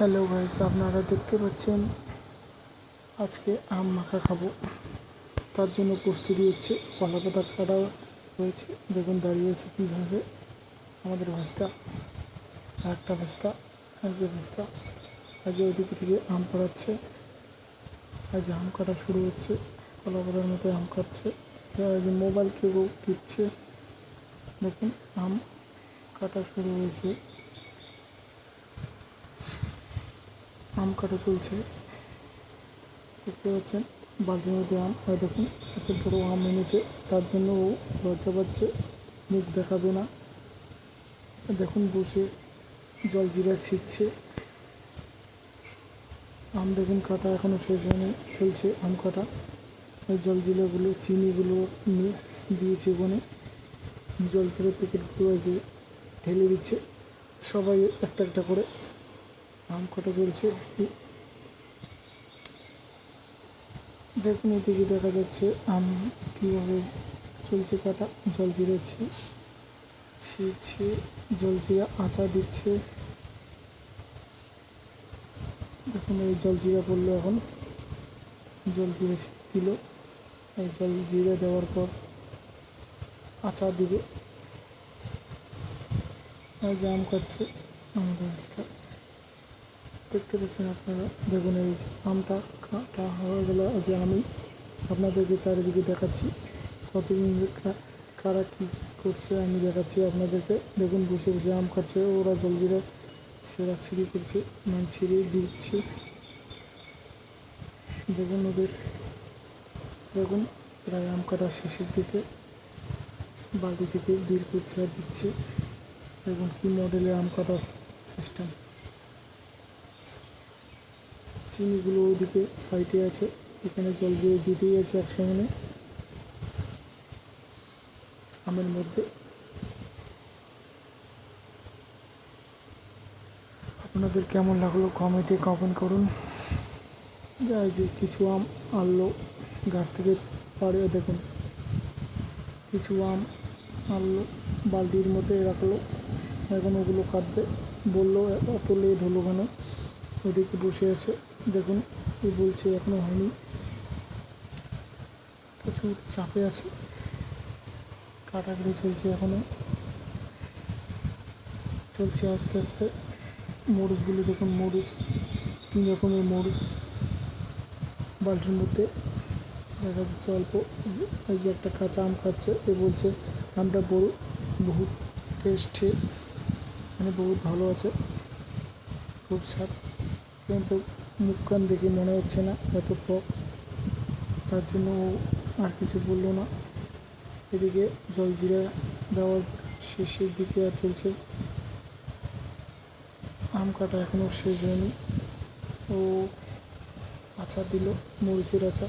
Hello guys, আপনারা দেখতে পাচ্ছেন আজকে আম মাখা খাব। তার জন্য প্রস্তুতি হচ্ছে কলা পাতা কাটা হয়েছে। দেখুন দাঁড়িয়ে আছে কীভাবে আমাদের ভাস্তা একটা ভাস্তা যে ভাস্তা যে ওদিকে থেকে আম পাড়াচ্ছে যে আম কাটা শুরু হচ্ছে, কলা পাতার মতো আম কাটছে মোবাইল কেউ টিপছে। দেখুন, আম কাটা শুরু হয়েছে। আম কাটা চলছে। দেখতে পাচ্ছেন বালতির মধ্যে আম আর দেখুন, এত বড় আম এনেছে, তার জন্য ও লজ্জা পাচ্ছে মুখ দেখাবে না। দেখুন বসে জল জিরা ছিটছে। আম দেখুন কাটা এখনও শেষ হয়নি, চলছে আম কাটা। এই জল জিরাগুলো, চিনিগুলো নিয়ে দিয়েছে ওখানে জল জিরা প্যাকেটগুলো আছে ঢেলে দিচ্ছে। সবাই একটা একটা করে আম কাটা চলছে। দেখুন এদিকে দেখা যাচ্ছে আম কীভাবে চলছে কাটা, জল জিরেছে ছিঁড়ছে, জল জিরা আচা দিচ্ছে। দেখুন, এই জল জিরা পড়ল এখন। জল জিরে দিল। এই জল জিরে দেওয়ার পর আচার দিবে। যে আম কাটছে আমাদের অবস্থা। দেখতে পাচ্ছেন আপনারা দেখুন এই যে আমটা কাটা হয়ে গেল যে আমি আপনাদেরকে চারিদিকে দেখাচ্ছি কতদিন কারা কী করছে আমি দেখাচ্ছি আপনাদেরকে দেখুন বসে বসে আম খাচ্ছে ওরা জল জলজিরা সেরা ছিঁড়ি করছে মানে ছিঁড়ে দিচ্ছে দেখুন ওদের দেখুন প্রায় আম কাটা শেষের দিকে বালতি থেকে বের করছে আর দিচ্ছে দেখুন কী মডেলের আম কাটার সিস্টেম চিনিগুলো ওদিকে সাইডে আছে। এখানে জল দিয়ে দিতেই আছে একসঙ্গে। আমের মধ্যে। আপনাদের কেমন লাগল কমেন্টে কমেন্ট করুন। এই যে কিছু আম আনলো গাছ থেকে পাড়ে, দেখুন। কিছু আম আনলো, বালতির মধ্যে রাখল। এখন ওগুলো কাটবে। বলল, এত লেট হলো কেন? ওদিকে বসে আছে। দেখুন ও বলছে এখনও হয়নি। প্রচুর চাপে আছে। কাটাকাটি চলছে এখনও। চলছে আস্তে আস্তে। মরুচগুলো দেখুন, মরুচ, তিন রকমের মরুচ। বালতির মধ্যে দেখা যাচ্ছে অল্প। এই যে একটা কাঁচা আম খাচ্ছে, এ বলছে আমটা বড়, বহুত টেস্টি মানে বহুত ভালো আছে। খুব স্বাদ। কিন্তু মুখ কান দেখে মনে হচ্ছে না এত টক তার জন্য ও আর কিছু বলল না। এদিকে জলজিরা দেওয়ার শেষের দিকে আর চলছে। আম কাটা এখনও শেষ হয়নি। ও আচার দিল, মরিচের আচার।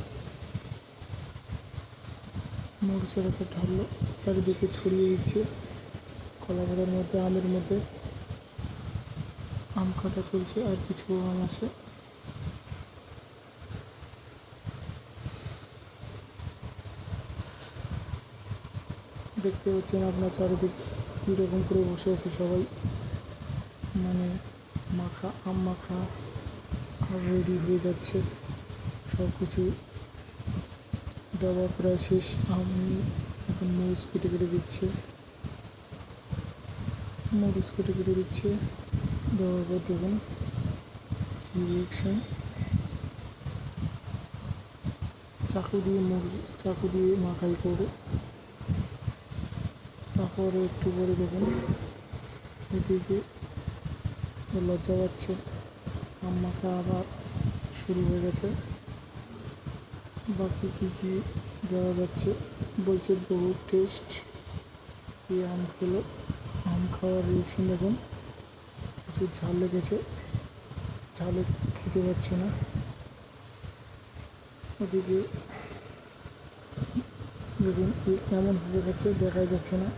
মরিচের আচার ঢাললো, চারিদিকে ছড়িয়ে দিচ্ছে। কলা মধ্যে, আমের মধ্যে আম কাটা চলছে, আর কিছু আম আছে। দেখতে পাচ্ছেন আপনার চারিদিক কীরকম করে বসে আছে সবাই। মানে মাখা, আম মাখা রেডি হয়ে যাচ্ছে। সব কিছু দেওয়া প্রায় শেষ। আমি এখন মরিচ কেটে কেটে দিচ্ছে। মরিচ কেটে কেটে দিচ্ছে। দেওয়ার পর দেখুন রিয়েকশান চাকু দিয়ে মরিচ, চাকু দিয়ে মাখাই করে তারপরে একটু পরে দেখুন এদিকে লজ্জা পাচ্ছে। আম মাখা আবার শুরু হয়ে গেছে। বাকি কী কী দেওয়া যাচ্ছে? বলছে বহু টেস্ট। এই আম খেলো। আম খাওয়ার রিয়েকশন দেখুন। প্রচুর ঝাল লেগেছে। ঝালে খেতে পাচ্ছে না। ওদিকে দেখুন কেমন হয়ে গেছে দেখাই যাচ্ছে না।